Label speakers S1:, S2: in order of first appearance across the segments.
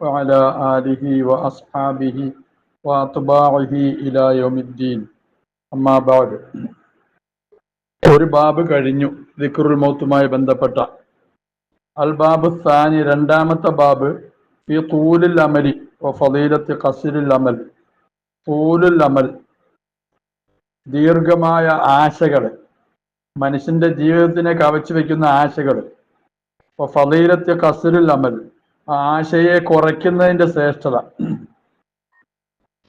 S1: وعلى آله وأصحابه وأتباعه إلى يوم الدين أما بعد ഒരു ബാബ് കഴിഞ്ഞു ദിക്റുൽ മൗത്തുമായി ബന്ധപ്പെട്ട അൽ ബാബ് സാനി രണ്ടാമത്തെ ബാബ് ഈ തൂലുൽ അമലി ഫലീലത്ത് കസിലുൽ അമൽ തൂലുൽ അമൽ ദീർഘമായ ആശകൾ മനുഷ്യന്റെ ജീവിതത്തിനെ കവച്ചു വെക്കുന്ന ആശകൾ ഫലീലത്ത് കസിലുൽ അമൽ ആ ആശയെ കുറയ്ക്കുന്നതിന്റെ ശ്രേഷ്ഠത.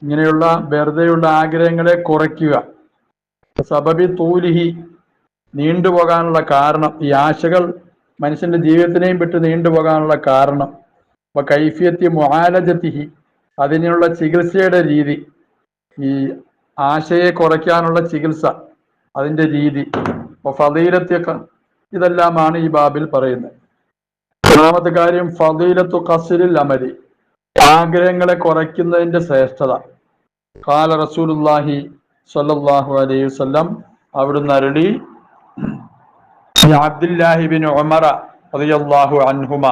S1: ഇങ്ങനെയുള്ള വെറുതെയുള്ള ആഗ്രഹങ്ങളെ കുറയ്ക്കുക. സബബി തൂലിഹി നീണ്ടുപോകാനുള്ള കാരണം ഈ ആശകൾ മനുഷ്യന്റെ ജീവിതത്തിനെയും വിട്ട് നീണ്ടുപോകാനുള്ള കാരണം. അപ്പൊ കൈഫിയത്തി മുഹാലജത്തിഹി അതിനുള്ള ചികിത്സയുടെ രീതി. ഈ ആശയെ കുറയ്ക്കാനുള്ള ചികിത്സ അതിന്റെ രീതി. അപ്പൊ ഫതീലത്തൊക്കെ ഇതെല്ലാമാണ് ഈ ബാബിൽ പറയുന്നത്. ഒന്നാമത്തെ കാര്യം ഫതീലത്തു കസിരിൽ അമലി. ആഗ്രഹങ്ങളെ കുറയ്ക്കുന്നതിന്റെ ശ്രേഷ്ഠത. കാല റസൂലുല്ലാഹി സ്വല്ലല്ലാഹു അലൈഹി വസല്ലം അവിടുന്ന് അരുളി. അബ്ദുല്ലാഹിബിൻ ഉമറ റളിയല്ലാഹു അൻഹുമ.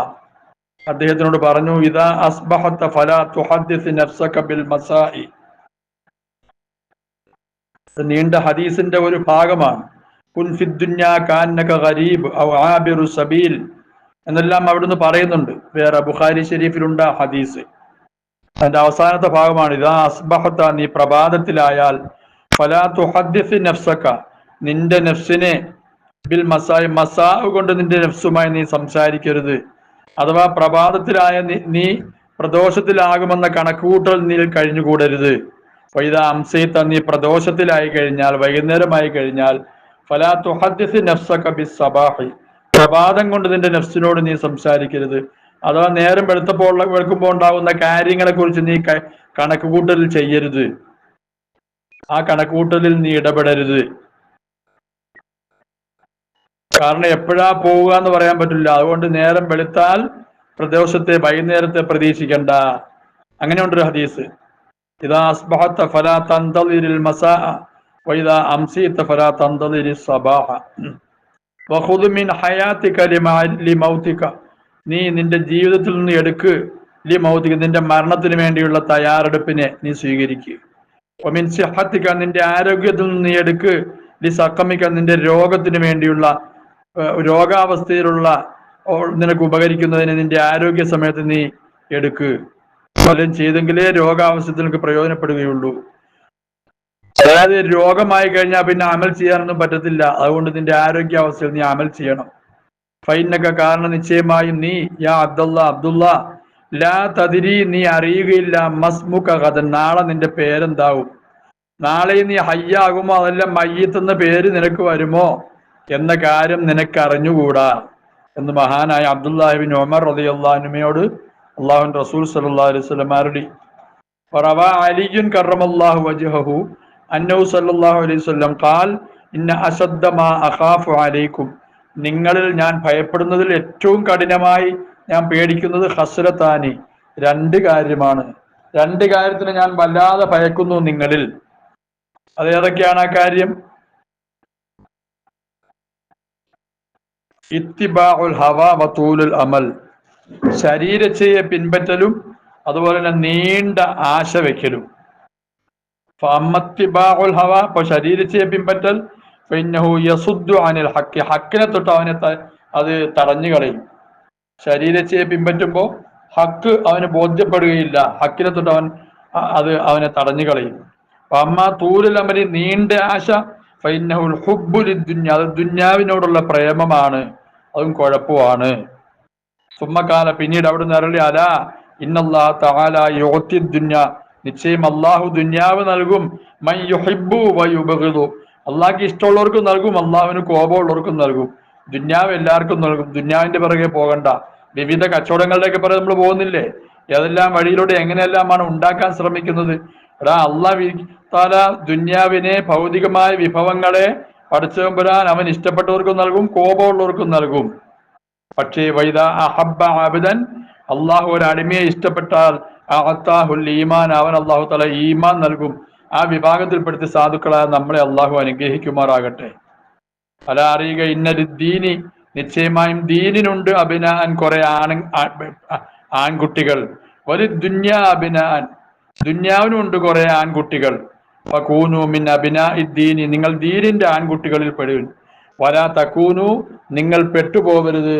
S1: അദ്ദേഹത്തിനോട് പറഞ്ഞു ഇതാ അസ്ബഹത്ത ഫലാ തുഹദ്ദിസ് നഫ്സക ബിൽ മസാഇ നീണ്ട ഹദീസിന്റെ ഒരു ഭാഗമാണ്. കുൻ ഫിദ് ദുന്യാ കാന്നക ഗരീബ് ഔ ആബിറു സബീൽ. എന്നെല്ലാം അവിടുന്ന് പറയുന്നുണ്ട്. വേറെ ബുഖാരി ഷെരീഫിലുണ്ട് ഹദീസ്. അതിന്റെ അവസാനത്തെ ഭാഗമാണ് ഇതാ അസ്ബഹത്ത നീ പ്രഭാതത്തിലായാൽ ഫലാ തുഹദ്ദിസ് നഫ്സക. നിന്റെ നഫ്സിനെ ബിൽ മസായി മസാ കൊണ്ട് നിന്റെ നഫ്സുമായി നീ സംസാരിക്കരുത്. അഥവാ പ്രഭാതത്തിലായ നീ- പ്രദോഷത്തിലാകുമെന്ന കണക്കുകൂട്ടൽ നീ കഴിഞ്ഞുകൂടരുത്. വൈദ അംസീത്ത നീ പ്രദോഷത്തിലായി കഴിഞ്ഞാൽ വൈകുന്നേരമായി കഴിഞ്ഞാൽ ഫലാ തുഹദ്ദിസ് നഫ്സക ബിസ് സബാഹി. പ്രഭാതം കൊണ്ട് നിന്റെ നെഫ്സിനോട് നീ സംസാരിക്കരുത്. അഥവാ നേരം വെളുത്തപ്പോൾ വെളുക്കുമ്പോൾ ഉണ്ടാകുന്ന കാര്യങ്ങളെ കുറിച്ച് നീ കണക്ക് കൂട്ടൽ ചെയ്യരുത്. ആ കണക്കുകൂട്ടലിൽ നീ ഇടപെടരുത്. കാരണം എപ്പോഴാ പോവുക എന്ന് പറയാൻ പറ്റില്ല. അതുകൊണ്ട് നേരം വെളുത്താൽ പ്രദേശത്തെ വൈകുന്നേരത്തെ പ്രതീക്ഷിക്കണ്ട. അങ്ങനെയുണ്ടൊരു ഹദീസ്. ഇതാ ഫലാ തന്തലിരിൽ മസാ വൈദാ അംസീത്ത ഫലാ തന്തലിരി സബാഹ. വഖുദ് മിൻ ഹയാത്തിക ലി ലിമൗതിക നീ നിന്റെ ജീവിതത്തിൽ നിന്ന് എടുക്ക്. ലി മൗത്തിക നിന്റെ മരണത്തിന് വേണ്ടിയുള്ള തയ്യാറെടുപ്പിനെ നീ സ്വീകരിക്കുക ഒമിൻ സിഹത്തിക്ക നിന്റെ ആരോഗ്യത്തിൽ നിന്ന് നീ എടുക്ക്. ലി സക്കമിക്ക നിന്റെ രോഗത്തിന് വേണ്ടിയുള്ള രോഗാവസ്ഥയിലുള്ള നിനക്ക് ഉപകരിക്കുന്നതിന് നിന്റെ ആരോഗ്യ സമയത്ത് നീ എടുക്ക്. വല്ലതും ചെയ്തെങ്കിലേ രോഗാവസ്ഥത്തിൽ നിനക്ക് പ്രയോജനപ്പെടുകയുള്ളൂ. അതായത് രോഗമായി കഴിഞ്ഞാൽ പിന്നെ അമൽ ചെയ്യാനൊന്നും പറ്റത്തില്ല. അതുകൊണ്ട് നിന്റെ ആരോഗ്യാവസ്ഥയിൽ നീ അമൽ ചെയ്യണം. ഫൈനൊക്കെ കാരണം നിശ്ചയമായും നീ യാ അബ്ദുള്ള അബ്ദുള്ള ലാ തതിരി നീ അറിയുകയില്ല. മസ്മുഖ നാളെ നിന്റെ പേരെന്താവും? നാളെ നീ ഹയ്യാകുമോ? അതല്ല മയ്യത്തെന്ന പേര് നിനക്ക് വരുമോ? എന്ന കാര്യം നിനക്ക് അറിഞ്ഞുകൂടാ എന്ന് മഹാനായ അബ്ദുല്ലാഹിബിൻ ഒമർ റതി റളിയല്ലാഹുവിനോട് അള്ളാഹുൻ റസൂൽ സല്ലല്ലാഹു അലൈഹി വറവ അലിയുൻ കറമല്ലാഹു വജ്ഹഹു അന്നഹു സല്ലല്ലാഹു അലൈഹി വസല്ലം ഖാൽ ഇന്ന അശദ്ദ മാ അഖാഫു അലൈക്കും. നിങ്ങളിൽ ഞാൻ ഭയപ്പെടുന്നതിൽ ഏറ്റവും കഠിനമായി ഞാൻ പേടിക്കുന്നത് ഹസ്രത്താനി രണ്ട് കാര്യമാണ്. രണ്ട് കാര്യത്തിന് ഞാൻ വല്ലാതെ ഭയക്കുന്നു നിങ്ങളിൽ. അത് ഏതൊക്കെയാണ് ആ കാര്യം? ഇത്തിബാഉൽ ഹവ അമൽ. ശരീരച്ചയെ പിൻപറ്റലും അതുപോലെ തന്നെ നീണ്ട ആശ വെക്കലും. ഹവ അപ്പൊ ശരീരത്തെ പിൻപറ്റൽ ഫഇന്നഹു യസുദ്ദു അനിൽ ഹക്ക് ഹക്കിനെ തൊട്ട് അവനെ അത് തടഞ്ഞു കളയും. ശരീരത്തെ പിൻപറ്റുമ്പോൾ ഹക്ക് അവന് ബോധ്യപ്പെടുകയില്ല. ഹക്കിനെ തൊട്ട് അവൻ അത് അവനെ തടഞ്ഞു കളയും. അമ്മ അമലി നീണ്ട ആശ ഫൈനഹുൽ ഹുബുലി ദുന്യ അത് ദുന്യാവിനോടുള്ള പ്രേമമാണ്. അതും കുഴപ്പമാണ് സുമ്മക്കാല പിന്നീട് അവിടുന്ന് അരളി അല ഇന്നല്ലാ തആല യുഅത്തി ദുന്യ നിശ്ചയം അള്ളാഹു ദുന്യാവ് നൽകും. യുഹിബ്ബു വയുബഗിദു അള്ളാഹ്ക്ക് ഇഷ്ടമുള്ളവർക്കും നൽകും അള്ളാഹുവിന് കോപമുള്ളവർക്കും നൽകും. ദുന്യാവ് എല്ലാവർക്കും നൽകും. ദുന്യാവിന്റെ പിറകെ പോകണ്ട. വിവിധ കച്ചവടങ്ങളിലേക്ക് പറയാൻ നമ്മൾ പോകുന്നില്ലേ? ഏതെല്ലാം വഴിയിലൂടെ എങ്ങനെയെല്ലാമാണ് ഉണ്ടാക്കാൻ ശ്രമിക്കുന്നത്? എടാ അള്ളാഹ് താല ദുന്യാവിനെ ഭൗതികമായ വിഭവങ്ങളെ പഠിച്ചവരാൻ അവൻ ഇഷ്ടപ്പെട്ടവർക്കും നൽകും കോപമുള്ളവർക്കും നൽകും. പക്ഷേ വൈദ അഹബ്ബ ആബിദൻ അള്ളാഹു ഒരു അടിമയെ ഇഷ്ടപ്പെട്ടാൽ അഹത്താഹുൽ ഈമാൻ അവൻ അള്ളാഹു തല ഈമാൻ നൽകും. ആ വിഭാഗത്തിൽപ്പെടുത്തി സാധുക്കളായ നമ്മളെ അള്ളാഹു അനുഗ്രഹിക്കുമാറാകട്ടെ. അല അറിയുക ഇന്നൊരു ദീനി നിശ്ചയമായും ദീനിനുണ്ട് അഭിനാൻ കുറെ ആണ് ആൺകുട്ടികൾ. ഒരു ദുന്യ അഭിനാൻ ദുന്യാവിനുണ്ട് കുറെ ആൺകുട്ടികൾ. ഫകൂനു മിൻ അബിനാ ഇദ്ദീനി നിങ്ങൾ ദീനിന്റെ ആൺകുട്ടികളിൽ പെടുവിൻ. വലാ തക്കൂനു നിങ്ങൾ പെട്ടുപോകരുത്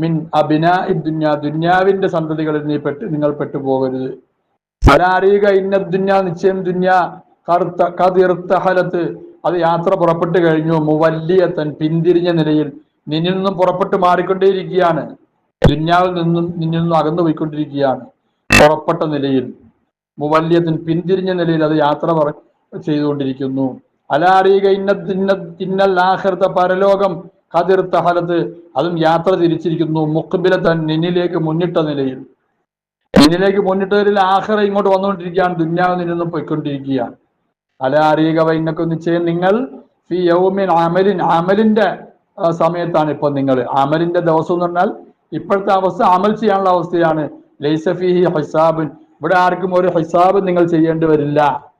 S1: മിൻ അബിനാ ഇദ്ദുന്യ ദുന്യാവിന്റെ സന്തതികളിൽ നീ പെട്ട് നിങ്ങൾ പെട്ടുപോകരുത്. അറിയുക ഇന്ന ദുന്യ നിശ്ചയം ദുന്യ കറുത്ത കതിർത്തഹലത്ത്. അത് യാത്ര പുറപ്പെട്ടു കഴിഞ്ഞു. മുവല്ലിയത്തൻ പിന്തിരിഞ്ഞ നിലയിൽ നിന്നിൽ നിന്നും പുറപ്പെട്ടു മാറിക്കൊണ്ടേയിരിക്കുകയാണ്. ദുന്യാവിൽ നിന്നും നിന്നിൽ നിന്നും അകന്നു പോയിക്കൊണ്ടിരിക്കുകയാണ് പുറപ്പെട്ട നിലയിൽ. മുവല്യത്തിൻ പിന്തിരിഞ്ഞ നിലയിൽ അത് യാത്ര ചെയ്തുകൊണ്ടിരിക്കുന്നു. അലാറിയുക ഇന്ന ഇന്ന ഇന്നൽ ആഹൃത പരലോകം കതിർത്ത ഹലത്ത് അതും യാത്ര തിരിച്ചിരിക്കുന്നു. മുഖബിലത്തൻ നിന്നിലേക്ക് മുന്നിട്ട നിലയിൽ. നിന്നിലേക്ക് മുന്നിട്ടതിൽ ആഹ്റ ഇങ്ങോട്ട് വന്നുകൊണ്ടിരിക്കുകയാണ്. ദുന്യാവ് നിന്നും പോയിക്കൊണ്ടിരിക്കുകയാണ്. അല അറിയുക വൈനൊക്കെ നിശ്ചയം നിങ്ങൾ ഫി യൗമിൻ അമലിൻ അമലിന്റെ സമയത്താണ് ഇപ്പൊ നിങ്ങൾ. അമലിന്റെ ദിവസം എന്ന് പറഞ്ഞാൽ ഇപ്പോഴത്തെ അവസ്ഥ അമൽ ചെയ്യാനുള്ള അവസ്ഥയാണ്. ലൈസഫിഹി ഹിസാബിൻ. ഇവിടെ ആർക്കും ഒരു ഹിസാബ് നിങ്ങൾ ചെയ്യേണ്ടി വരില്ല.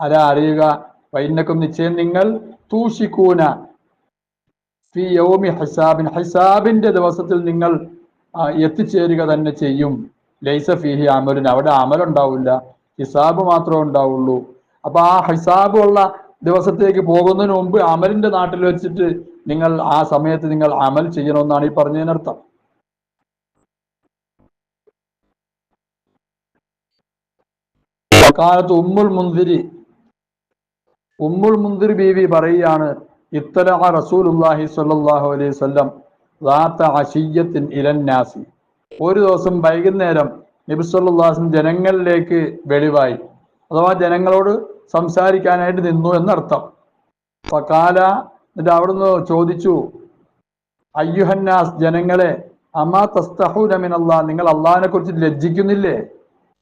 S1: അല അറിയുക വൈനക്കും നിശ്ചയം നിങ്ങൾ തൂഷിക്കൂന ഫി യൗമി ഹിസാബിൻ. ഹിസാബിന്റെ ദിവസത്തിൽ നിങ്ങൾ എത്തിച്ചേരുക തന്നെ ചെയ്യും. ലൈസ ഫിഹി അമലിന് അവിടെ അമലുണ്ടാവില്ല. ഹിസാബ് മാത്രമേ ഉണ്ടാവുള്ളൂ. അപ്പൊ ആ ഹിസാബ് ഉള്ള ദിവസത്തേക്ക് പോകുന്നതിന് മുമ്പ് അമലിന്റെ നാട്ടിൽ വെച്ചിട്ട് നിങ്ങൾ ആ സമയത്ത് നിങ്ങൾ അമൽ ചെയ്യണമെന്നാണ് ഈ പറഞ്ഞതിനർത്ഥം. കാലത്ത് ഉമ്മുൽ മുന്തിരി ഉമ്മുൽ മുന്തിർ ബീവി പറയുകയാണ് ഇത്തല റസൂലുല്ലാഹി സ്വല്ലല്ലാഹു അലൈഹി ഇലന്നാസി ഒരു ദിവസം വൈകുന്നേരം നബി സല്ലല്ലാഹു ജനങ്ങളിലേക്ക് വെളിവായി. അഥവാ ജനങ്ങളോട് സംസാരിക്കാനായിട്ട് നിന്നു എന്നർത്ഥം. ഫക്കാല എന്നിട്ട് അവിടുന്ന് ചോദിച്ചു അയ്യുഹന്നാസ് ജനങ്ങളെ അമാ തസ്തഹു മിനല്ലാ നിങ്ങൾ അള്ളാഹിനെ കുറിച്ച് ലജ്ജിക്കുന്നില്ലേ?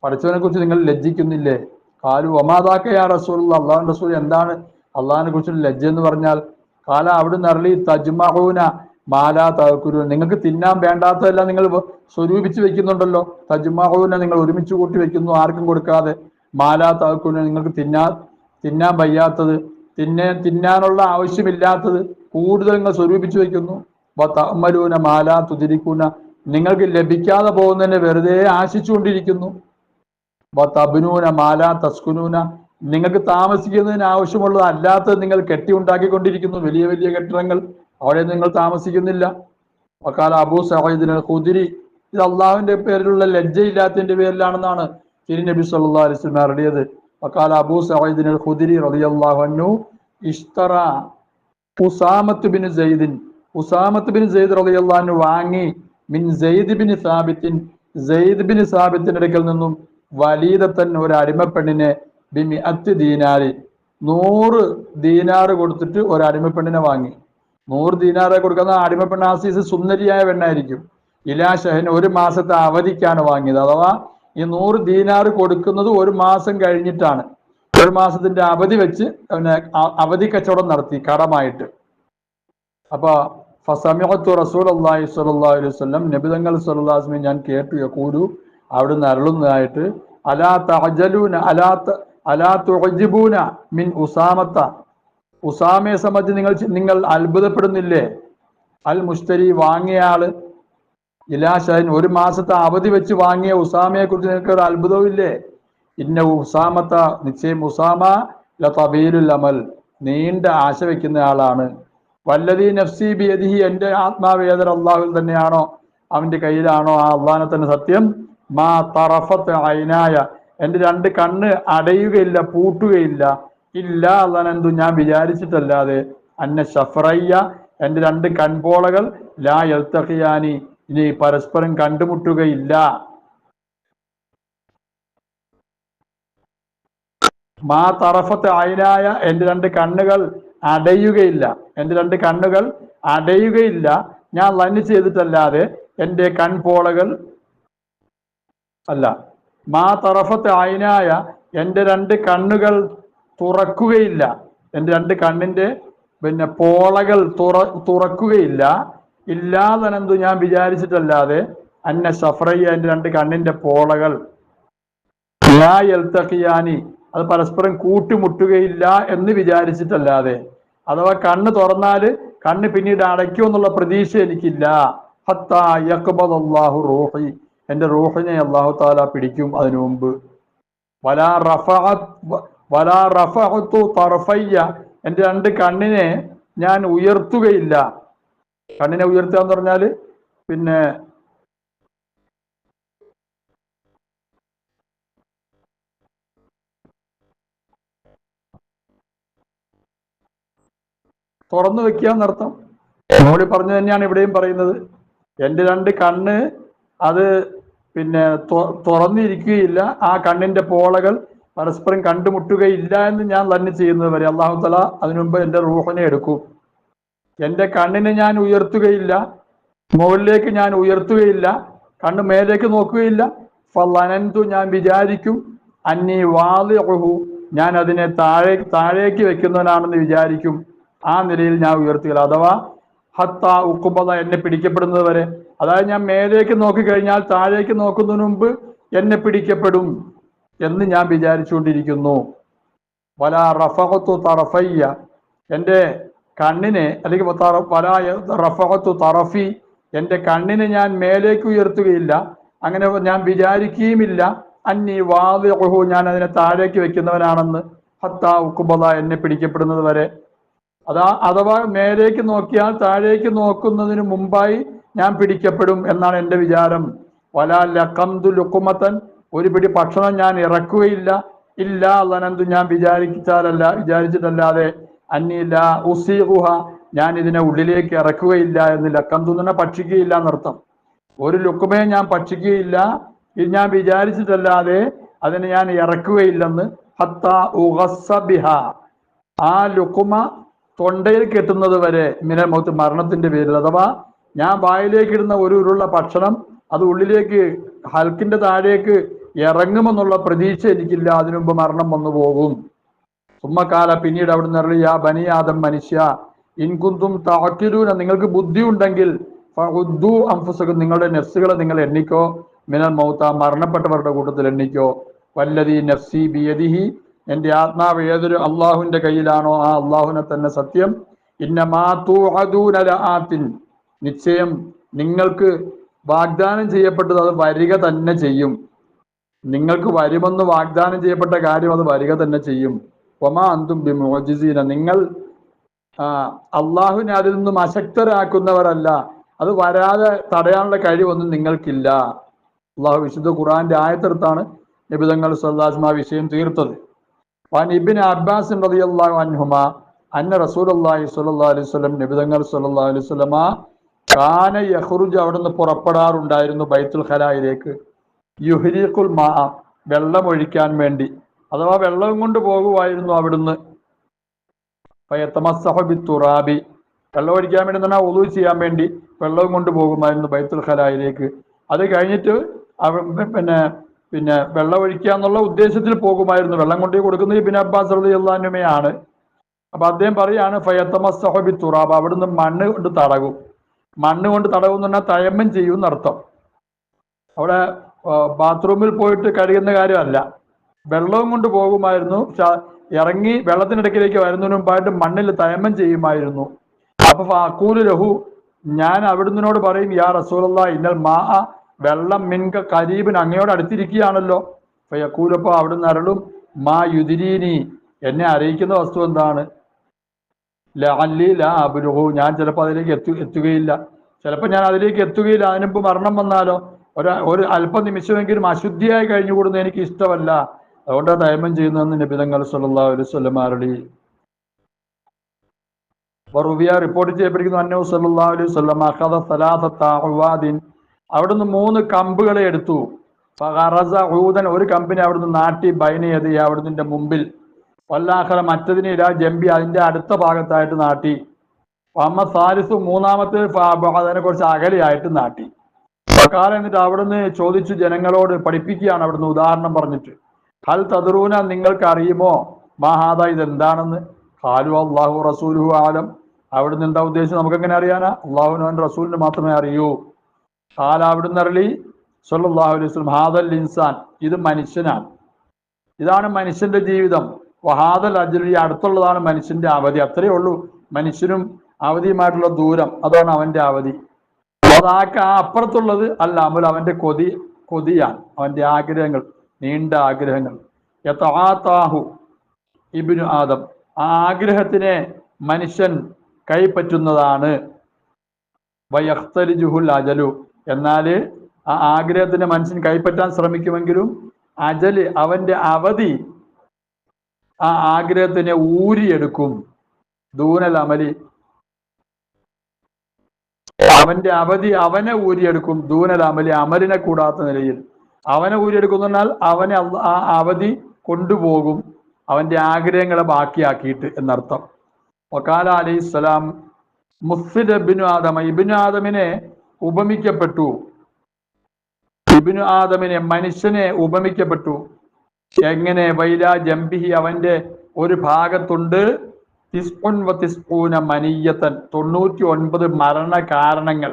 S1: പഠിച്ചവനെ കുറിച്ച് നിങ്ങൾ ലജ്ജിക്കുന്നില്ലേ? കാലു ഒമാതാക്ക യാ റസൂൽ അള്ളാഹു റസൂൽ എന്താണ് അള്ളാഹിനെ കുറിച്ച് ലജ്ജ എന്ന് പറഞ്ഞാൽ കാല അവിടുന്ന് അറളി തജ്മഹൂന മാലാ തവക്കുരു നിങ്ങൾക്ക് തിന്നാൻ വേണ്ടാത്തതെല്ലാം നിങ്ങൾ സ്വരൂപിച്ച് വെക്കുന്നുണ്ടല്ലോ. തജ്മഹൂന നിങ്ങൾ ഒരുമിച്ച് കൂട്ടി വെക്കുന്നു ആർക്കും കൊടുക്കാതെ. മാലാ തകുരു നിങ്ങൾക്ക് തിന്നാ തിന്നാൻ വയ്യാത്തത് തിന്നെ തിന്നാനുള്ള ആവശ്യമില്ലാത്തത് കൂടുതൽ നിങ്ങൾ സ്വരൂപിച്ച് വെക്കുന്നു. തമ്മലൂന മാലാ തുതിരിക്കൂന നിങ്ങൾക്ക് ലഭിക്കാതെ പോകുന്നതിനെ വെറുതെ ആശിച്ചുകൊണ്ടിരിക്കുന്നു. തബിനൂന മാല തസ്കുനൂന. നിങ്ങൾക്ക് താമസിക്കുന്നതിന് ആവശ്യമുള്ളത് അല്ലാത്തത് നിങ്ങൾ കെട്ടി ഉണ്ടാക്കിക്കൊണ്ടിരിക്കുന്നു. വലിയ വലിയ കെട്ടിടങ്ങൾ അവിടെ നിങ്ങൾ താമസിക്കുന്നില്ല. വക്കാല അബൂ സഹീദിന് ഖുദിരി ഇത് അള്ളാഹുവിന്റെ പേരിലുള്ള ലജ്ജയില്ലാത്തതിന്റെ പേരിലാണെന്നാണ് തിരി നബി സല്ലാ വസല്ലം അറിയത് വക്കാല അബൂ സഹീദിന് ഖുദിരി റളിയല്ലാഹു അൻഹു ഇഷ്തറ ഉസാമത്ത് ബിൻ സെയ്ദിൻ ഉസാമത്ത് ബിൻ സെയ്ദ് റളിയല്ലാഹു അൻഹു വാങ്ങി മിൻ സെയ്ദ് ബിൻ സാബിത്തിൻ. സെയ്ദ് ബിൻ സാബിത്തിന്റെ അടുക്കൽ നിന്നും വലീദത്തൻ ഒരു അടിമപ്പെണ്ണിനെ ബിമി അത്ത് ദീനാരി നൂറ് ദീനാറ് കൊടുത്തിട്ട് ഒരു അടിമപ്പെണ്ണിനെ വാങ്ങി. നൂറ് ദീനാറ് കൊടുക്കുന്ന അടിമപ്പെണ്ണ് ആസീസ് സുന്ദരിയായ പെണ്ണായിരിക്കും. ഇലാ ഒരു മാസത്തെ അവധിക്കാണ് വാങ്ങിയത്. അഥവാ ഈ നൂറ് ദീനാറ് കൊടുക്കുന്നത് ഒരു മാസം കഴിഞ്ഞിട്ടാണ്. ഒരു മാസത്തിന്റെ അവധി വെച്ച് അവനെ അവധി കച്ചവടം നടത്തി കടമായിട്ട്. അപ്പൊ ഫസമിഹത്തു റസൂൽ അള്ളാഹി സ്വല്ലല്ലാഹു അലൈഹി വസല്ലം നബിതങ്ങൾ സ്വല്ലാസ്മി ഞാൻ കേട്ടു യഖൂലു അവിടുന്ന് അരുളുന്നതായിട്ട് അലാ തഅജലൂന അലാ അലാ തുഴജിബൂന മിൻ ഉസാമത്ത. ഉസാമയെ സംബന്ധിച്ച് നിങ്ങൾ നിങ്ങൾ അത്ഭുതപ്പെടുന്നില്ലേ? അൽ മുസ്തരി വാങ്ങിയ ആൾ ഇലാശാൻ ഒരു മാസത്തെ അവധി വെച്ച് വാങ്ങിയ ഉസാമയെ കുറിച്ച് നിങ്ങൾക്ക് ഒരു അത്ഭുതവും ഇല്ലേ? ഇന്ന ഉസാമത്ത നിശ്ചയം ഉസാമ ലതബീലുൽ അമൽ നീണ്ട ആശ വെക്കുന്ന ആളാണ്. വല്ലതീ നഫ്സി ബിയദിഹി എന്റെ ആത്മാവേദർ അള്ളാഹുൽ തന്നെയാണോ അവന്റെ കയ്യിലാണോ ആ അള്ളഹാനെ തന്നെ സത്യം? മാ തറഫത്ത് അയിനായ. എന്റെ രണ്ട് കണ്ണ് അടയുകയില്ല പൂട്ടുകയില്ല. ഇല്ല അള്ളാനെന്തു ഞാൻ വിചാരിച്ചിട്ടല്ലാതെ. അന്ന ഷഫറയ്യ എന്റെ രണ്ട് കൺപോളകൾ ലാ എൽത്തഹിയാനി ഇനി പരസ്പരം കണ്ടുമുട്ടുകയില്ല. മാ തറഫത്ത് അയിനായ എന്റെ രണ്ട് കണ്ണുകൾ അടയുകയില്ല. എന്റെ രണ്ട് കണ്ണുകൾ അടയുകയില്ല. ഞാൻ ലന്ന് ചെയ്തിട്ടല്ലാതെ എന്റെ കൺപോളകൾ അല്ല. മാ തറഫത്ത് ആയിനായ എന്റെ രണ്ട് കണ്ണുകൾ തുറക്കുകയില്ല. എന്റെ രണ്ട് കണ്ണിന്റെ പിന്നെ പോളകൾ തുറ തുറക്കുകയില്ല. ഇല്ലാതനന്തു ഞാൻ വിചാരിച്ചിട്ടല്ലാതെ അന്ന സഫറയ്യ എന്റെ രണ്ട് കണ്ണിന്റെ പോളകൾ. ലാ അത് പരസ്പരം കൂട്ടിമുട്ടുകയില്ല എന്ന് വിചാരിച്ചിട്ടല്ലാതെ. അഥവാ കണ്ണ് തുറന്നാൽ കണ്ണ് പിന്നീട് അടയ്ക്കുമെന്നുള്ള പ്രതീക്ഷ എനിക്കില്ല. ഹത്താ യക്ബദ് അള്ളാഹു റൂഹി. എന്റെ റൂഹിനെ അള്ളാഹു താല പിടിക്കും അതിനു മുമ്പ്. വലാ റഫഅത് വലാ റഫഅത്തു തറഫയ്യ എന്റെ രണ്ട് കണ്ണിനെ ഞാൻ ഉയർത്തുകയില്ല. കണ്ണിനെ ഉയർത്തുക എന്ന് പറഞ്ഞാൽ പിന്നെ തുറന്നു വെക്കുക എന്നർത്ഥം. മോളി പറഞ്ഞു തന്നെയാണ് ഇവിടെയും പറയുന്നത്. എന്റെ രണ്ട് കണ്ണ് അത് പിന്നെ തുറന്നിരിക്കുകയില്ല. ആ കണ്ണിന്റെ പോളകൾ പരസ്പരം കണ്ടുമുട്ടുകയില്ല എന്ന് ഞാൻ തന്നെ ചെയ്യുന്നത് വരെ അള്ളാഹു തല അതിനുമുമ്പ് എന്റെ റൂഹനെ എടുക്കും. എന്റെ കണ്ണിനെ ഞാൻ ഉയർത്തുകയില്ല. മുകളിലേക്ക് ഞാൻ ഉയർത്തുകയില്ല. കണ്ണ് മേലേക്ക് നോക്കുകയില്ല. ഫലനന്തു ഞാൻ വിചാരിക്കും അന്നി വാലിഹു ഞാൻ അതിനെ താഴെ താഴേക്ക് വെക്കുന്നവനാണെന്ന് വിചാരിക്കും. ആ നിലയിൽ ഞാൻ ഉയർത്തുകയില്ല. അഥവാ ഹത്ത ഉക്കുമ്പത എന്നെ പിടിക്കപ്പെടുന്നത് വരെ അതായത് ഞാൻ മേലേക്ക് നോക്കിക്കഴിഞ്ഞാൽ താഴേക്ക് നോക്കുന്നതിന് മുമ്പ് എന്നെ പിടിക്കപ്പെടും എന്ന് ഞാൻ വിചാരിച്ചുകൊണ്ടിരിക്കുന്നു. വല റഫകത്തു തറഫയ്യ. എന്റെ കണ്ണിനെ അല്ലെങ്കിൽ വല റഫകത്തു തറഫി. എന്റെ കണ്ണിനെ ഞാൻ മേലേക്ക് ഉയർത്തുകയില്ല. അങ്ങനെ ഞാൻ വിചാരിക്കുകയുമില്ല. അന്നി വാദിഹു ഞാൻ അതിനെ താഴേക്ക് വെക്കുന്നവനാണെന്ന്. ഹത്ത ഉക്കുബല എന്നെ പിടിക്കപ്പെടുന്നത് വരെ. അതാ അഥവാ മേലേക്ക് നോക്കിയാൽ താഴേക്ക് നോക്കുന്നതിന് മുമ്പായി ഞാൻ പിടിക്കപ്പെടും എന്നാണ് എന്റെ വിചാരം. വല ലക്കന്തു ലുക്കുമത്തൻ ഒരു പിടി ഭക്ഷണം ഞാൻ ഇറക്കുകയില്ല. ഇല്ല അനന്തു ഞാൻ വിചാരിച്ചാലല്ല വിചാരിച്ചിട്ടല്ലാതെ അന്നില്ല ഉസീഹുഹ ഞാൻ ഇതിനെ ഉള്ളിലേക്ക് ഇറക്കുകയില്ല എന്ന് ലക്കന്തു തന്നെ ഭക്ഷിക്കുകയില്ല എന്നർത്ഥം. ഒരു ലുക്കുമേ ഞാൻ ഭക്ഷിക്കുകയില്ല. ഇത് ഞാൻ വിചാരിച്ചിട്ടല്ലാതെ അതിനെ ഞാൻ ഇറക്കുകയില്ലെന്ന്. ഹത്ത ഉഗസ്സബിഹ ആ ലുക്കുമ തൊണ്ടയിൽ കെട്ടുന്നത് വരെ മിനൽ മരണത്തിന്റെ പേരിൽ അഥവാ ഞാൻ വായിലേക്ക് ഇടുന്ന ഒരു ഉരുള്ള ഭക്ഷണം അത് ഉള്ളിലേക്ക് ഹൽക്കിന്റെ താഴേക്ക് ഇറങ്ങുമെന്നുള്ള പ്രതീക്ഷ എനിക്കില്ല. അതിനുമുമ്പ് മരണം വന്നു പോകും. സുമ്മക്കാല പിന്നീട് അവിടെ നിറളിയ ബനിയാദം മനുഷ്യ ഇൻകുന്തും താക്കിരൂന നിങ്ങൾക്ക് ബുദ്ധി ഉണ്ടെങ്കിൽ നിങ്ങളുടെ നെഫ്സുകളെ നിങ്ങൾ എണ്ണിക്കോ. മിനൽ മൗത്ത മരണപ്പെട്ടവരുടെ കൂട്ടത്തിൽ എണ്ണിക്കോ. വല്ലതി നഫ്സി ബിയദിഹി എന്റെ ആത്മാവ് ഏതൊരു അള്ളാഹുവിന്റെ കയ്യിലാണോ ആ അള്ളാഹുവിനെ തന്നെ സത്യം. ഇന്നമാ തൂഅദൂന ലആത്തിൻ നിശ്ചയം നിങ്ങൾക്ക് വാഗ്ദാനം ചെയ്യപ്പെട്ടത് അത് വരിക തന്നെ ചെയ്യും. നിങ്ങൾക്ക് വരുമെന്ന് വാഗ്ദാനം ചെയ്യപ്പെട്ട കാര്യം അത് വരിക തന്നെ ചെയ്യും. ഒമാ അന്തും ബിമോജിസീന നിങ്ങൾ അള്ളാഹുവിനെ അതിൽ നിന്നും അശക്തരാക്കുന്നവരല്ല. അത് വരാതെ തടയാനുള്ള കഴിവൊന്നും നിങ്ങൾക്കില്ല. അള്ളാഹു വിശുദ്ധ ഖുറാന്റെ ആയത്തെടുത്താണ് നിബിതങ്ങൾ സല്ലാസ്മ വിഷയം തീർത്തത്. ഇബിൻ അബ്ബാസ് റളിയല്ലാഹു അൻഹുമ അന്ന റസൂലുള്ളാഹി സ്വല്ലല്ലാഹു അലൈഹി വസല്ലം നിബിതങ്ങൾ സ്വല്ലല്ലാഹു അലൈഹി വസല്ലമ കാന യഹ്റുജ് അവിടുന്ന് പുറപ്പെടാറുണ്ടായിരുന്നു ബൈത്തുൽ ഖലായിലേക്ക്. യുഹരീഖുൽ മാ വെള്ളം ഒഴിക്കാൻ വേണ്ടി. അഥവാ വെള്ളം കൊണ്ട് പോകുമായിരുന്നു അവിടുന്ന്. പയത്തമസഹബി തുറാബി വെള്ളം ഒഴിക്കാൻ വേണ്ടി തന്നെ ഒതു ചെയ്യാൻ വേണ്ടി വെള്ളവും കൊണ്ട് പോകുമായിരുന്നു ബൈത്തുൽ ഖലായിലേക്ക്. അത് കഴിഞ്ഞിട്ട് പിന്നെ പിന്നെ വെള്ളം ഒഴിക്കുക എന്നുള്ള ഉദ്ദേശത്തിൽ പോകുമായിരുന്നു. വെള്ളം കൊണ്ട് കൊടുക്കുന്നത് ഇബിൻ അബ്ബാസ് റളിയല്ലാഹുമയാണ് അപ്പൊ അദ്ദേഹം പറയാണ് ഫയത്തമസ്സഹു തുറാബ് അവിടുന്ന് മണ്ണ് കൊണ്ട് തടകും മണ്ണ് കൊണ്ട് തടകും എന്ന് പറഞ്ഞാൽ തയമ്മം ചെയ്യും എന്നർത്ഥം. അവിടെ ബാത്റൂമിൽ പോയിട്ട് കഴിയുന്ന കാര്യമല്ല. വെള്ളവും കൊണ്ട് പോകുമായിരുന്നു. ഇറങ്ങി വെള്ളത്തിനിടയ്ക്കിലേക്ക് വരുന്നതിന് മുമ്പായിട്ട് മണ്ണിൽ തയമ്മം ചെയ്യുമായിരുന്നു. അപ്പൊ ഫാക്കൂൽ ലഹു ഞാൻ അവിടുന്നോട് പറയും യാ റസൂലല്ലാ ഇന്നൽ മാ വെള്ളം മിൻക കരീബിൻ അങ്ങയോട് അടുത്തിരിക്കുകയാണല്ലോ. അപ്പൊ യക്കൂലപ്പോ അവിടുന്ന് അരളും മാ യുദിരീനി എന്നെ അറിയിക്കുന്ന വസ്തു എന്താണ്? ലഅല്ലി ലാ അബ്ലുഹു. ഞാൻ ചിലപ്പോൾ അതിലേക്ക് എത്തു എത്തുകയില്ല. ചിലപ്പോൾ ഞാൻ അതിലേക്ക് എത്തുകയില്ല. അതിനുമ്പ് മരണം വന്നാലോ? ഒരു ഒരു അല്പനിമിഷമെങ്കിലും അശുദ്ധിയായി കഴിഞ്ഞുകൂടുന്ന എനിക്ക് ഇഷ്ടമല്ല. അതുകൊണ്ട് തയമം ചെയ്യുന്നതെന്ന് നബിതങ്ങൾ അലൈഹി വസല്ലം അരളി റിപ്പോർട്ട് ചെയ്യപ്പെട്ടിരിക്കുന്നു അന്നൂ സല്ലല്ലാഹു അലൈഹി വസല്ലം അഹദ സലാസത്ത ഉവാദിൻ. അവിടുന്ന് മൂന്ന് കമ്പുകളെ എടുത്തു. ഒരു കമ്പിനെ അവിടുന്ന് നാട്ടി ബൈനയത് അവിടുന്ന് മുമ്പിൽ. വല്ലാഹറ മറ്റതിനെ ഇലാ ജമ്പി അതിന്റെ അടുത്ത ഭാഗത്തായിട്ട് നാട്ടി. അമ്മ സാലിസ് മൂന്നാമത്തെ അതിനെ കുറച്ച് അകലെയായിട്ട് നാട്ടി. കാലം എന്നിട്ട് അവിടുന്ന് ചോദിച്ചു ജനങ്ങളോട് പഠിപ്പിക്കുകയാണ് അവിടുന്ന് ഉദാഹരണം പറഞ്ഞിട്ട്. ഹൽ തദറൂന നിങ്ങൾക്ക് അറിയുമോ? മഹാദ ഇത് എന്താണെന്ന് ഖാലു അള്ളാഹു റസൂലു ആലം. അവിടുന്ന് എന്താ ഉദ്ദേശിച്ചത് നമുക്ക് എങ്ങനെ അറിയാനാ? അള്ളാഹുനോൻ റസൂലിന് മാത്രമേ അറിയൂ. ഖാല അവിടുന്ന് അരളി സല്ലാഹു അലൈഹി ഹാദൽ ഇൻസാൻ. ഇത് മനുഷ്യനാണ്. ഇതാണ് മനുഷ്യന്റെ ജീവിതം. വഹാദൽ അജൽ ഈ അടുത്തുള്ളതാണ് മനുഷ്യന്റെ അവധി. അത്രയേ ഉള്ളൂ. മനുഷ്യനും അവധിയുമായിട്ടുള്ള ദൂരം. അതാണ് അവന്റെ അവധി. അതാക്ക ആ അപ്പുറത്തുള്ളത് അല്ല അമുൽ അവന്റെ കൊതി കൊതിയാണ്. അവന്റെ ആഗ്രഹങ്ങൾ നീണ്ട ആഗ്രഹങ്ങൾ. യഥാഹു ഇബിനു ആദം. ആ ആഗ്രഹത്തിനെ മനുഷ്യൻ കൈപ്പറ്റുന്നതാണ്. വയഖ്തലിജുഹുൽ അജലു. എന്നാൽ ആ ആഗ്രഹത്തിന് മനുഷ്യൻ കൈപ്പറ്റാൻ ശ്രമിക്കുമെങ്കിലും അജൽ അവന്റെ അവധി ആ ആഗ്രഹത്തിനെ ഊരിയെടുക്കും. ദൂനൽ അമലി. അവന്റെ അവധി അവനെ ഊരിയെടുക്കും ദൂനൽ അമലി അമലിനെ കൂടാത്ത നിലയിൽ. അവനെ ഊരിയെടുക്കും എന്നാൽ അവനെ ആ അവധി കൊണ്ടുപോകും അവന്റെ ആഗ്രഹങ്ങളെ ബാക്കിയാക്കിയിട്ട് എന്നർത്ഥം. വക്കാല അലൈഹി സ്വലാം മുസ്ഫിദ് ഇബിനു ആദമ ഇബിനു ആദമിനെ ഉപമിക്കപ്പെട്ടു. ഇബിനു ആദമിനെ മനുഷ്യനെ ഉപമിക്കപ്പെട്ടു. എങ്ങനെ വൈരാ ജംബിഹി അവന്റെ ഒരു ഭാഗത്തുണ്ട്? തിസ്ഊന മനീയത്തൻ. തൊണ്ണൂറ്റി ഒൻപത് മരണ കാരണങ്ങൾ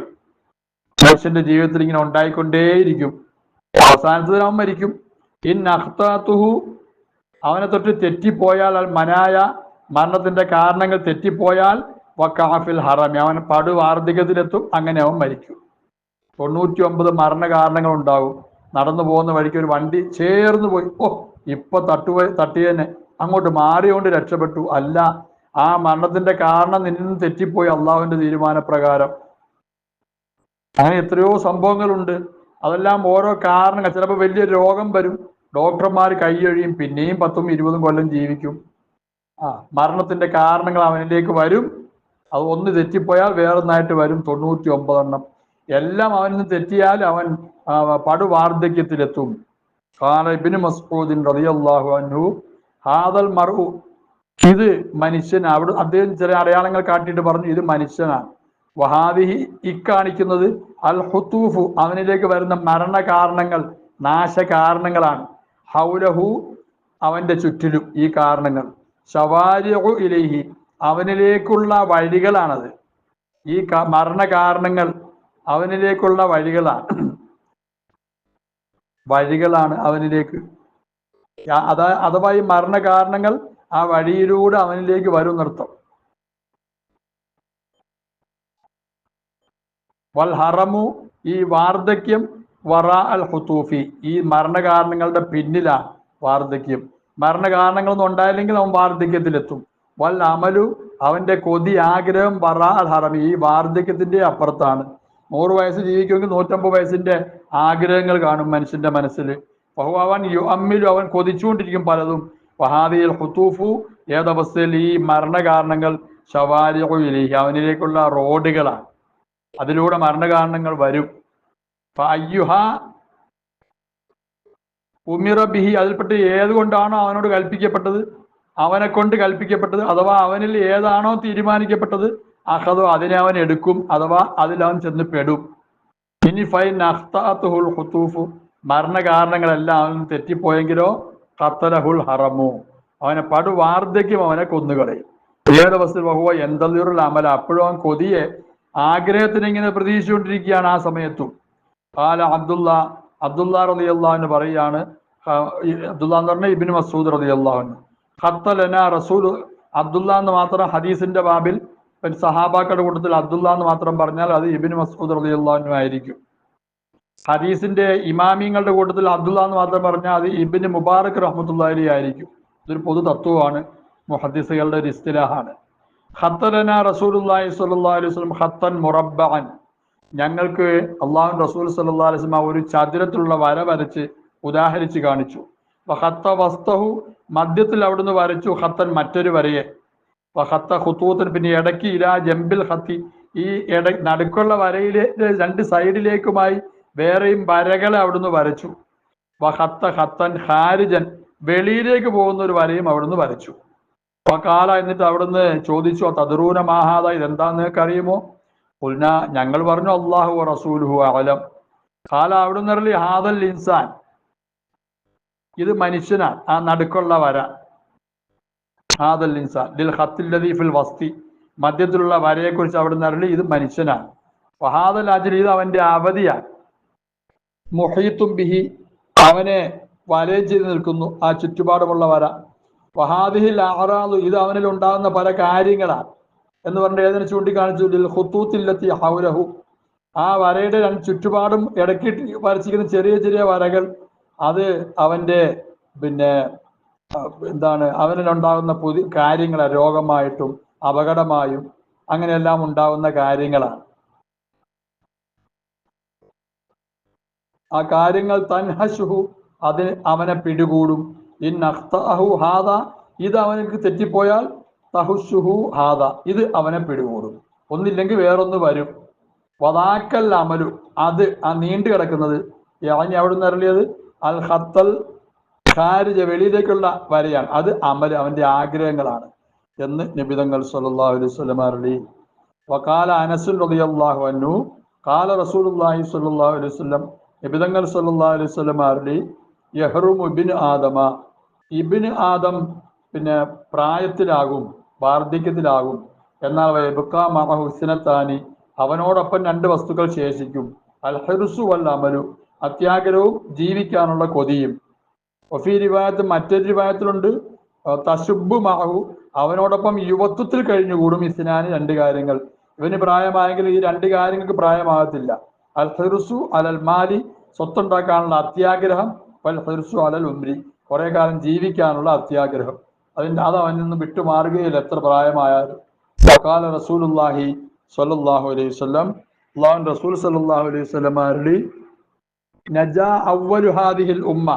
S1: മനുഷ്യന്റെ ജീവിതത്തിൽ ഇങ്ങനെ ഉണ്ടായിക്കൊണ്ടേയിരിക്കും. അവസാനത്തിൽ അവൻ മരിക്കും. ഇൻ അഹ്താത്തുഹു അവനെ തൊട്ട് തെറ്റിപ്പോയാൽ അൽ മനായ മരണത്തിന്റെ കാരണങ്ങൾ തെറ്റിപ്പോയാൽ വക്കാഫിൽ ഹറമി. അവൻ പടു വാർദ്ധികത്തിലെത്തും അങ്ങനെ അവൻ മരിക്കും. തൊണ്ണൂറ്റി ഒമ്പത് മരണ കാരണങ്ങൾ ഉണ്ടാവും. നടന്നു പോകുന്ന വഴിക്ക് ഒരു വണ്ടി ചേർന്ന് പോയി ഓ ഇപ്പൊ തട്ടുപോയി തട്ടിയനെ അങ്ങോട്ട് മാറിയോണ്ട് രക്ഷപ്പെട്ടു. അല്ല ആ മരണത്തിന്റെ കാരണം നിന്നിൽ നിന്ന് തെറ്റിപ്പോയി അള്ളാഹുവിന്റെ തീരുമാനപ്രകാരം. അങ്ങനെ എത്രയോ സംഭവങ്ങളുണ്ട്. അതെല്ലാം ഓരോ കാരണങ്ങൾ. ചിലപ്പോൾ വലിയ രോഗം വരും. ഡോക്ടർമാർ കൈയൊഴിയും പിന്നെയും പത്തും ഇരുപതും കൊല്ലം ജീവിക്കും. ആ മരണത്തിന്റെ കാരണങ്ങൾ അവനിലേക്ക് വരും. അത് ഒന്ന് തെറ്റിപ്പോയാൽ വേറൊന്നായിട്ട് വരും. തൊണ്ണൂറ്റി ഒമ്പതെണ്ണം എല്ലാം അവനിൽ നിന്ന് തെറ്റിയാൽ അവൻ പടുവാർദ്ധക്യത്തിലെത്തും. ഖാല മസ്ഊദിൻ റളിയല്ലാഹു അൻഹു ഹാദൽ മർഉ. ഇത് മനുഷ്യൻ അവിടെ അദ്ദേഹം ചില അടയാളങ്ങൾ കാട്ടിയിട്ട് പറഞ്ഞു ഇത് മനുഷ്യനാണ് വഹാദിഹി ഇക്കാണിക്കുന്നത് അൽ ഹുത്തൂഫു അവനിലേക്ക് വരുന്ന മരണ കാരണങ്ങൾ നാശ കാരണങ്ങളാണ് ഹൗലഹു അവന്റെ ചുറ്റിലും ഈ കാരണങ്ങൾ. ഷവാരിഹു ഇലൈഹി അവനിലേക്കുള്ള വഴികളാണത്. ഈ മരണകാരണങ്ങൾ മരണ കാരണങ്ങൾ അവനിലേക്കുള്ള വഴികളാണ് വഴികളാണ് അവനിലേക്ക്. അതാ അഥവാ ഈ മരണ കാരണങ്ങൾ ആ വഴിയിലൂടെ അവനിലേക്ക് വരും നൃത്തം വൽ ഹറമു ഈ വാർദ്ധക്യം വറ അൽ ഹുത്തൂഫി ഈ മരണകാരണങ്ങളുടെ പിന്നിലാണ് വാർദ്ധക്യം. മരണ കാരണങ്ങളൊന്നും ഉണ്ടായില്ലെങ്കിൽ അവൻ വാർദ്ധക്യത്തിലെത്തും. വൽ അമലു അവന്റെ കൊതി ആഗ്രഹം വറ അൽ ഹറമി. ഈ വാർദ്ധക്യത്തിന്റെ അപ്പുറത്താണ്. നൂറ് വയസ്സ് ജീവിക്കുമെങ്കിൽ നൂറ്റമ്പത് വയസ്സിന്റെ ആഗ്രഹങ്ങൾ കാണും മനുഷ്യന്റെ മനസ്സിൽ. അവൻ അമ്മിലും അവൻ കൊതിച്ചുകൊണ്ടിരിക്കും പലതും. വഹാദിയിൽ ഹുത്തൂഫു ഏതവസ്ഥയിൽ ഈ മരണകാരണങ്ങൾ ശവാലി അവനിലേക്കുള്ള റോഡുകളാണ്. അതിലൂടെ മരണകാരണങ്ങൾ വരും. അയ്യുഹ ഉമിറ ബിഹി അതിൽപ്പെട്ട് ഏതുകൊണ്ടാണോ അവനോട് കൽപ്പിക്കപ്പെട്ടത്? അവനെ കൊണ്ട് കൽപ്പിക്കപ്പെട്ടത്? അഥവാ അവനിൽ ഏതാണോ തീരുമാനിക്കപ്പെട്ടത്? അഹദോ അതിനെ അവൻ എടുക്കും അഥവാ അതിലവൻ ചെന്ന് പെടും. ഇനി ഫൈൻ അഖ്താത്തുഹുൽ ഹുത്തൂഫു മരണകാരണങ്ങളെല്ലാം അവൻ തെറ്റിപ്പോയെങ്കിലോ ഖത്തലഹുൽ ഹറമു. അവനെ പടു വാർദ്ധക്യം അവനെ കൊന്നുകളയും. ഏതവസ്ഥയിൽ ബഹുവ എന്തൊരു അമല. അപ്പോഴും അവൻ കൊതിയെ ആഗ്രഹത്തിന് ഇങ്ങനെ പ്രതീക്ഷിച്ചുകൊണ്ടിരിക്കുകയാണ് ആ സമയത്തും. കാല അബ്ദുല്ല അബ്ദുള്ള റതി അള്ളാഹുന്ന് പറയുകയാണ് അബ്ദുല്ല എന്ന് പറഞ്ഞാൽ ഇബിന് മസൂദ് റതി അള്ളാഹുന് ഖത്തലന റസൂൽ അബ്ദുള്ള എന്ന് മാത്രം ഹദീസിന്റെ ബാബിൽ സഹാബാക്കളുടെ കൂട്ടത്തിൽ അബ്ദുള്ള എന്ന് മാത്രം പറഞ്ഞാൽ അത് ഇബിൻ മസൂദ് റതി അള്ളാഹുനും ആയിരിക്കും. ഹദീസിന്റെ ഇമാമിങ്ങളുടെ കൂട്ടത്തിൽ അബ്ദുള്ള എന്ന് മാത്രം പറഞ്ഞാൽ അത് ഇബിൻ മുബാറക് റഹ്മത്തുള്ളി ആയിരിക്കും. ഇതൊരു പൊതു തത്വമാണ് മുഹദ്ദിസുകളുടെ ഒരു ഇസ്തിലാഹാണ്. ഖത്തലന റസൂലുള്ളാഹി സ്വല്ലല്ലാഹു അലൈഹി വസല്ലം ഖത്തൻ ഞങ്ങൾക്ക് അള്ളാഹു റസൂൽ സല്ലല്ലാഹു അലൈഹി വസല്ലം ഒരു ചതുരത്തിലുള്ള വര വരച്ച് ഉദാഹരിച്ച് കാണിച്ചു. വഖത്ത വസ്തഹു മധ്യത്തിൽ അവിടുന്ന് വരച്ചു ഖത്തൻ മറ്റൊരു വരയെ. വഖത്ത ഹുത്തൂത്തിന് പിന്നെ ഇടയ്ക്ക് ഇലാ ജംബിൽ ഹത്തി ഈ ഇട നടുക്കുള്ള വരയിലെ രണ്ട് സൈഡിലേക്കുമായി വേറെയും വരകളെ അവിടുന്ന് വരച്ചു. വഹത്ത ഹത്തൻ ഹാരിജൻ വെളിയിലേക്ക് പോകുന്ന ഒരു വരയും അവിടുന്ന് വരച്ചു. കാല എന്നിട്ട് അവിടുന്ന് ചോദിച്ചു തദ്റൂന മാഹാദ? ഇതെന്താന്ന് നിങ്ങൾക്ക് അറിയുമോ? പുൽന ഞങ്ങൾ പറഞ്ഞു അള്ളാഹു റസൂലുഹു അലം കാല അവിടുന്ന് ഹാദൽ ഇൻസാൻ. ഇത് മനുഷ്യനാണ് ആ നടുക്കുള്ള വര. ഹാദൽ ഇൻസാൻ. ലിൽ ഖത്തിൽ ലദീഫിൽ വസ്തി. മധ്യത്തിലുള്ള വരയെക്കുറിച്ച് അവിടെ നിറലി ഇത് മനുഷ്യനാണ്. വഹാദൽ അജൽ ഇത് അവന്റെ അവധിയാണ്. മുഹീത്തും ബിഹി അവനെ വലയം ചെയ്ത് നിൽക്കുന്നു. ആ ചുറ്റുപാടുമുള്ള വര വഹാദിഹിൽ ആറാദു ഇത് അവനിൽ ഉണ്ടാകുന്ന പല കാര്യങ്ങളാണ്. എന്ന് പറഞ്ഞ ഏതിനെ ചൂണ്ടിക്കാണിച്ചു? ലിൽ ഹൗരഹു ആ വരയുടെ രണ്ട് ചുറ്റുപാടും ഇടക്കിട്ട് വരച്ചിരിക്കുന്ന ചെറിയ ചെറിയ വരകൾ അത് അവന്റെ പിന്നെ എന്താണ് അവനിലുണ്ടാകുന്ന പുതിയ കാര്യങ്ങൾ രോഗമായിട്ടും അപകടമായും അങ്ങനെയെല്ലാം ഉണ്ടാകുന്ന കാര്യങ്ങളാണ്. ആ കാര്യങ്ങൾ തൻഹശുഹു അതിന് അവനെ പിടികൂടും. ഇൻ അഹ്തഹു ഹാദ ഇത് അവനക്ക് തെറ്റിപ്പോയാൽ തഹുഷുഹു ഹാദ ഇത് അവനെ പിടികൂടും. ഒന്നില്ലെങ്കിൽ വേറൊന്ന് വരും. വതാക്കൽ അമലു അത് ആ നീണ്ടു കിടക്കുന്നത് ഞാൻ അവിടെ നിന്ന് അൽ ഖത്തൽ ഖാരിജ വെളിയിലേക്കുള്ള വരയാണ്. അത് അമൽ അവന്റെ ആഗ്രഹങ്ങളാണ്. എന്ന് നിബിതങ്ങൾ സല്ലല്ലാഹു അലൈഹി വസല്ലം അരളി. വകാല അനസുൽ റളിയല്ലാഹു അൻഹു കാല റസൂലുള്ളാഹി സ്വല്ലല്ലാഹു അലൈഹി വസല്ലം നിബിതങ്ങൾ സല്ലാ അലൈഹി വസല്ലം അരളി യഹ്റുമു ഇബ്നു ആദമ. ഇബ്നു ആദം പിന്നെ പ്രായത്തിലാകും വാർദ്ധക്യത്തിലാകും. എന്നാൽ വയബുക്കാ മഅ ഹുസ്നത്താനി അവനോടൊപ്പം രണ്ട് വസ്തുക്കൾ ശേഷിക്കും. അൽ വല്ല വൽ അമലു അത്യാഗ്രഹവും ജീവിക്കാനുള്ള കൊതിയും. ഒഫി രിവായത്ത് മറ്റൊരു രൂപായത്തിലുണ്ട് തശുബ് മാഹു അവനോടൊപ്പം യുവത്വത്തിൽ കഴിഞ്ഞുകൂടും ഇസ്നാന് രണ്ട് കാര്യങ്ങൾ. ഇവന് പ്രായമായെങ്കിൽ ഈ രണ്ട് കാര്യങ്ങൾക്ക് പ്രായമാകത്തില്ല. അൽ ഹെർസു അലൽ മാലി സ്വത്തുണ്ടാക്കാനുള്ള അത്യാഗ്രഹം വൽ ഹിർസു അലൽ ഉമ്രി കുറെ കാലം ജീവിക്കാനുള്ള അത്യാഗ്രഹം. അതിന്റെ അത് അവനിൽ നിന്ന് വിട്ടുമാറുകയില്ല എത്ര പ്രായമായാലും. വഖാല റസൂലുള്ളാഹി സ്വല്ലല്ലാഹു അലൈഹി വസല്ലം. അള്ളാഹു റസൂൽ സല്ലാഹു അലൈഹി വസല്ലം അരുളി നജാ അവ്വലു ഹാദിഹിൽ ഉമ്മ.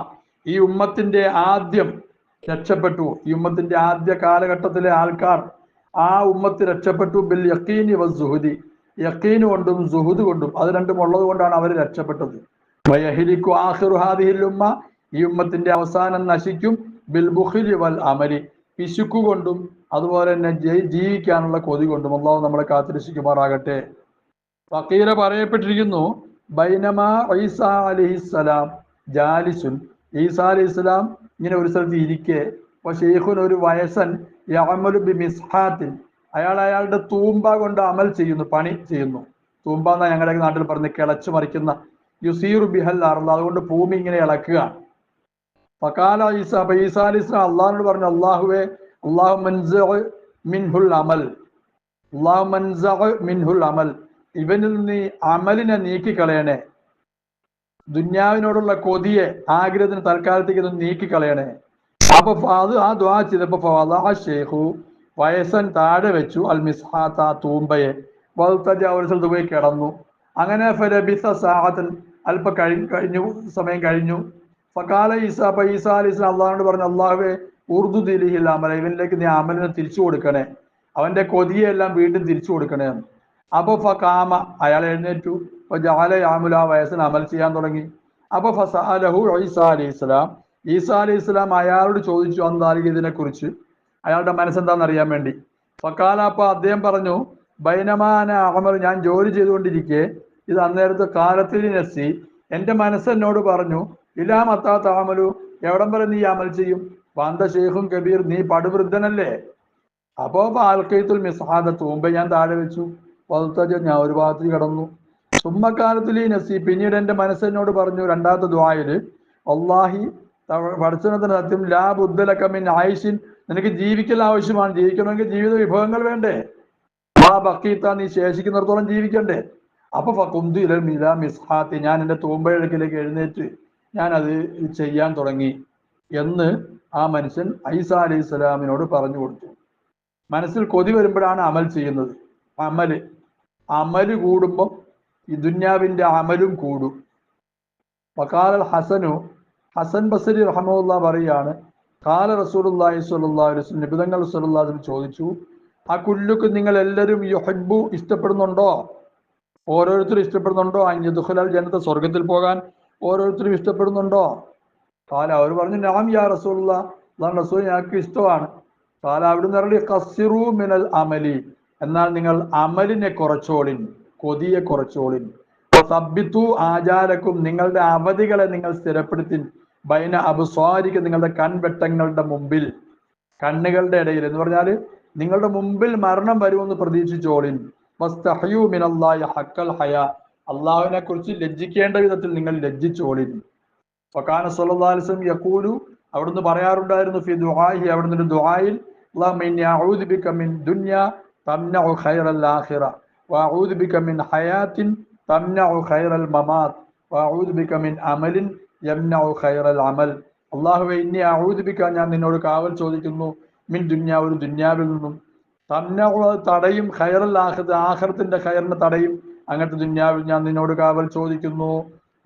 S1: ഈ ഉമ്മത്തിന്റെ ആദ്യം രക്ഷപ്പെട്ടു. ഈ ഉമ്മത്തിന്റെ ആദ്യ കാലഘട്ടത്തിലെ ആൾക്കാർ ആ ഉമ്മത്ത് രക്ഷപ്പെട്ടു. ബിൽ യക്കീനി വ സുഹുദി. യക്കീന് കൊണ്ടും സുഹുദ് കൊണ്ടും അത് രണ്ടും ഉള്ളത് കൊണ്ടാണ് അവർ രക്ഷപ്പെട്ടത്. വയഹിലിക്കു ആഖിറു ഹാദിഹിൽ ഉമ്മ. ഈ ഉമ്മത്തിന്റെ അവസാനം നശിക്കും. ബിൽ ബുഹിലി വൽ അമലി. പിശുക്കു കൊണ്ടും അതുപോലെ തന്നെ ജീവിക്കാനുള്ള കൊതി കൊണ്ടും അള്ളാഹു നമ്മളെ കാത്തിരക്ഷിക്കുമാറാകട്ടെ. ഫക്കീര പറയപ്പെട്ടിരിക്കുന്നു ബൈനമ ഐസ അലിഹിസ്സലാം ജാലിസുൻ ഈസ അലൈഹി ഇസ്ലാം ഇങ്ങനെ ഒരു സ്ഥലത്ത് ഇരിക്കെ. ഷെയ്ഖുൻ ഒരു വയസ്സൻ യഅമലു ബി മിസ്ഹാത്തിൻ. അയാൾ അയാളുടെ തൂമ്പ കൊണ്ട് അമൽ ചെയ്യുന്നു പണി ചെയ്യുന്നു. തൂമ്പ എന്നാ ഞങ്ങളുടെ നാട്ടിൽ പറഞ്ഞ് കിളച്ചു മറിക്കുന്ന. യുസീറു ബിഹൽ അർള അതുകൊണ്ട് ഭൂമി ഇങ്ങനെ ഇളക്കുക. ഫക്കാല ഈസ അപ്പൊ ഈസാ അലി ഇസ്ലാം അള്ളാഹിനോട് പറഞ്ഞു അള്ളാഹുവെ അള്ളാഹു മിൻഹുൽ അമൽ. അള്ളാഹു മിൻഹുൽ അമൽ. ഇവനിൽ നീ അമലിനെ നീക്കിക്കളയണേ. ദുന്യാവിനോടുള്ള കൊതിയെ ആഗ്രഹത്തിന് തൽക്കാലത്തേക്ക് നീക്കി നീക്കിക്കളയണേ. അപ്പൊ അത് ആ ദ്വാ ചെയ്തപ്പോ ശൈഖു വയസ്സൻ താഴെ വെച്ചു. അൽ മിസ്ഹാത്ത തൂമ്പയെ. വൽത്തജ ഒരു സ്ഥലത്ത് പോയി കിടന്നു. അങ്ങനെ ഫലബിസ സാഹത്തിൽ അല്പ കഴി കഴിഞ്ഞു സമയം കഴിഞ്ഞു. ഫക്കാല ഈസ അപ്പൊ ഈസ അലി ഇസ്ലാം അള്ളാഹിനോട് പറഞ്ഞു അള്ളാഹുവെ ഉറുദു ദിലിഹിൽ അമല. ഇവനിലേക്ക് നീ അമലിനെ തിരിച്ചു കൊടുക്കണേ. അവന്റെ കൊതിയെല്ലാം വീണ്ടും തിരിച്ചു കൊടുക്കണേ. അപ്പൊ ഫകാമ അയാൾ എഴുന്നേറ്റു. അപ്പൊ ജാല യാമുല ആ വയസ്സിന് അമൽ ചെയ്യാൻ തുടങ്ങി. അപ്പൊ ഫസാലഹു ഈസ അലി ഇസ്ലാം ഈസ അലി ഇസ്ലാം അയാളോട് ചോദിച്ചു അന്താലിക ഇതിനെ കുറിച്ച് അയാളുടെ മനസ്സെന്താണെന്ന് അറിയാൻ വേണ്ടി. ഫക്കാല അപ്പൊ അദ്ദേഹം പറഞ്ഞു ബൈനമാന അമർ ഞാൻ ജോലി ചെയ്തുകൊണ്ടിരിക്കെ. ഇത് അന്നേരത്തെ കാലത്തിൽ നസി. എന്റെ മനസ്സെന്നോട് പറഞ്ഞു ഇലാ മത്താ താമലു എവിടം വരെ നീ അമൽ ചെയ്യും? വാന്ത ഷെയ്ഖും കബീർ നീ പടുവൃദ്ധനല്ലേ? അപ്പോ ആൽക്കൈത്തുൽ മിസ്ഹാദ തൂമ്പ ഞാൻ താഴെ വെച്ചു. വലുത്തജ ഞാൻ ഒരു ഭാഗത്തിൽ കിടന്നു. സുമ്മക്കാലത്തിൽ ഈ നസി പിന്നീട് എന്റെ മനസ്സിനോട് പറഞ്ഞു രണ്ടാമത്തെ ദ്വായിൽ അള്ളാഹി പഠിച്ചതിന് സത്യം ലാ ബുദ്ധലക്കമിൻ ആയിഷിൻ നിനക്ക് ജീവിക്കൽ ആവശ്യമാണ് ജീവിക്കണമെങ്കിൽ ജീവിത വിഭവങ്ങൾ വേണ്ടേ? ആ ബക്കീത്ത നീ ശേഷിക്കുന്നിടത്തോളം ജീവിക്കണ്ടേ? അപ്പൊ ഫക്കുന്തു ഇലൽ മിസ്ഹാത്തി ഞാൻ എന്റെ തൂമ്പഴക്കിലേക്ക് എഴുന്നേറ്റ് ഞാൻ അത് ചെയ്യാൻ തുടങ്ങി എന്ന് ആ മനുഷ്യൻ ഐസ അലൈഹി സ്വലാമിനോട് പറഞ്ഞു കൊടുത്തു. മനസ്സിൽ കൊതി വരുമ്പോഴാണ് അമൽ ചെയ്യുന്നത്. അമൽ. അമൽ കൂടുമ്പോൾ ഈ ദുന്യാവിന്റെ അമലും കൂടും. വക്കാലൽ ഹസനു ഹസൻ ബസരി റഹമുല്ല പറയാണ് കാല റസൂലുള്ളാഹി സ്വല്ലല്ലാഹു അലൈഹി വസല്ലം നിബിതങ്ങൾ അലൈഹി ചോദിച്ചു ആ കുല്ലുക്ക് നിങ്ങൾ എല്ലാവരും യുഹബ്ബു ഇഷ്ടപ്പെടുന്നുണ്ടോ? ഓരോരുത്തരും ഇഷ്ടപ്പെടുന്നുണ്ടോ? അഞ്ഞുദുഖലാൽ ജനത്തെ സ്വർഗത്തിൽ പോകാൻ ഓരോരുത്തരും ഇഷ്ടപ്പെടുന്നുണ്ടോ? കാല അവർ പറഞ്ഞു നാം യാ അതാണ് റസൂൽ ഞങ്ങൾക്ക് ഇഷ്ടമാണ്. കാല അവിടുന്ന് ഇറങ്ങി കസിറു മിനൽ അമലി എന്നാൽ നിങ്ങൾ അമലിനെ കുറച്ചോളിൻ. കൊതിയെ കുറച്ചോളിൻ. സബ്ബിത്തു ആചാരക്കും നിങ്ങളുടെ അവധികളെ നിങ്ങൾ സ്ഥിരപ്പെടുത്തി ബൈന അബുസ്വാരിക്ക് നിങ്ങളുടെ കൺവെട്ടങ്ങളുടെ മുമ്പിൽ. കണ്ണുകളുടെ ഇടയിൽ എന്ന് പറഞ്ഞാൽ നിങ്ങളുടെ മുമ്പിൽ മരണം വരുമെന്ന് പ്രതീക്ഷിച്ചോളിൻ. ഹക്കൽ ഹയ. അള്ളാഹുവിനെ കുറിച്ച് ലജ്ജിക്കേണ്ട വിധത്തിൽ നിങ്ങൾ ലജ്ജിച്ചോളിൻ. ഫക്കാന വസല്ലം യഖൂലു അവിടുന്ന് പറയാറുണ്ടായിരുന്നു ഫി ദുഹായി അവിടുന്ന് ദുഹായിൽ ദുആയിൽ ദുന്യ തംനഉ ഖൈറൽ വഅഊദു ബിക മിൻ ഹയാത്തിൻ തംനഉ ഖൈറൽ മമാത് വഅഊദു ബിക മിൻ അമലിൻ യംനഉ ഖൈറൽ അമൽ അല്ലാഹുവേ ഇന്നി അഊദു ബിക ഞാൻ നിന്നോട് കാവൽ ചോദിക്കുന്നു മിൻ ദുനിയ ഒരു ദുനിയാവിൽ നിന്നും തംനഉ അത് തടയും ഖൈറൽ ആഖിറ ആഖിറത്തിന്റെ ഖൈറിനെ തടയും അങ്ങനത്തെ ദുനിയാവിൽ ഞാൻ നിന്നോട് കാവൽ ചോദിക്കുന്നു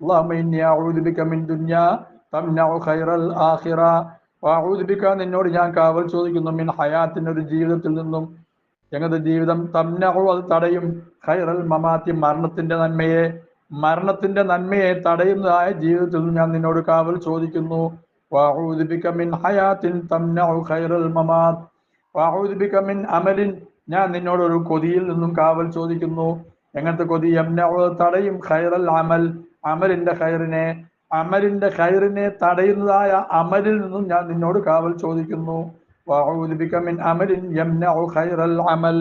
S1: اللهم إني أعوذ بك من دنيا تمنع خير الآخرة وأعوذ بك നിന്നോട് ഞാൻ കാവൽ ചോദിക്കുന്നു മിൻ ഹയാത്തിന്റെ ഒരു ജീവിതത്തിൽ നിന്നും ഞങ്ങളുടെ ജീവിതം തമ്നഹു അത് തടയും. ഖൈറൽ മമാത്തി മരണത്തിന്റെ നന്മയെ മരണത്തിന്റെ നന്മയെ തടയുന്നതായ ജീവിതത്തിൽ നിന്ന് ഞാൻ നിന്നോട് കാവൽ ചോദിക്കുന്നു. മിൻ ഹയാത്തിൻ ഖൈറൽ മമാത്ത്. മിൻ അമലിൻ ഞാൻ നിന്നോട് ഒരു കൊതിയിൽ നിന്നും കാവൽ ചോദിക്കുന്നു. എങ്ങനത്തെ കൊതി? യംനഉ തടയും ഖൈറൽ അമൽ. അമലിന്റെ ഖൈറിനെ അമലിന്റെ ഖൈറിനെ തടയുന്നതായ അമലിൽ നിന്നും ഞാൻ നിന്നോട് കാവൽ ചോദിക്കുന്നു. വഅഊദു بك من അമലിൻ يمنع ഖൈറൽ അമൽ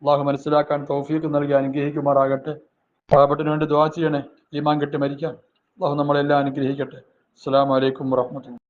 S1: അള്ളാഹു മനസ്സിലാക്കാൻ തൗഫീഖ് നൽകി അനുഗ്രഹിക്കുമാറാകട്ടെ. പാവപ്പെട്ടതിന് വേണ്ടി ദുആ ചെയ്യണേ. ഈമാൻ കെട്ടി മരിക്കാൻ അള്ളാഹു നമ്മളെല്ലാം അനുഗ്രഹിക്കട്ടെ. അസ്സലാമു അലൈക്കും വറഹ്മത്തുള്ളാഹി